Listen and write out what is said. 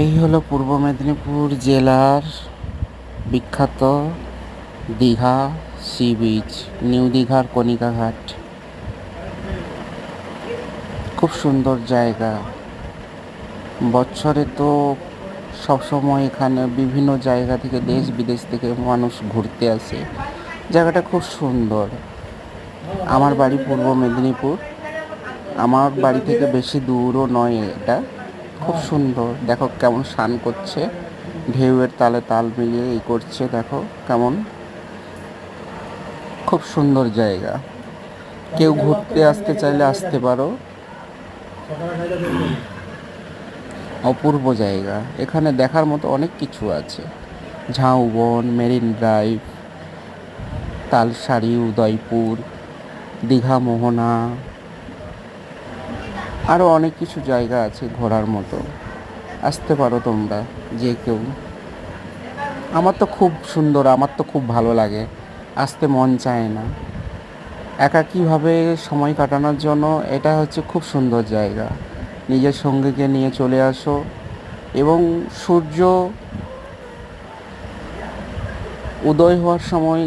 এই হলো পূর্ব মেদিনীপুর জেলার বিখ্যাত দীঘা সি বিচ, নিউ দীঘার কণিকা ঘাট খুব সুন্দর জায়গা। বছরে তো সবসময় এখানে বিভিন্ন জায়গা থেকে দেশ বিদেশ থেকে মানুষ ঘুরতে আসে। জায়গাটা খুব সুন্দর। আমার বাড়ি পূর্ব মেদিনীপুর। আমার বাড়ি থেকে বেশি দূরও নয় এটা। খুব সুন্দর। দেখো কেমন স্নান করছে। ঢেউয়ের তালে তাল মিলিয়ে এই করছে দেখো কেমন। খুব সুন্দর জায়গা। কেউ ঘুরতে আসতে চাইলে আসতে পারো। অপূর্ব জায়গা। এখানে দেখার মতো অনেক কিছু আছে। ঝাউবন মেরিন ড্রাইভ তালসারি উদয়পুর দীঘা মোহনা আরও অনেক কিছু জায়গা আছে ঘোরার মতো। আসতে পারো তোমরা, যে কেউ। আমার তো খুব সুন্দর, আমার তো খুব ভালো লাগে। আসতে মন চায় না। একাকীভাবে সময় কাটানোর জন্য, এটা হচ্ছে খুব সুন্দর জায়গা। নিজের সঙ্গীকে নিয়ে চলে আসো এবং সূর্য উদয় হওয়ার সময়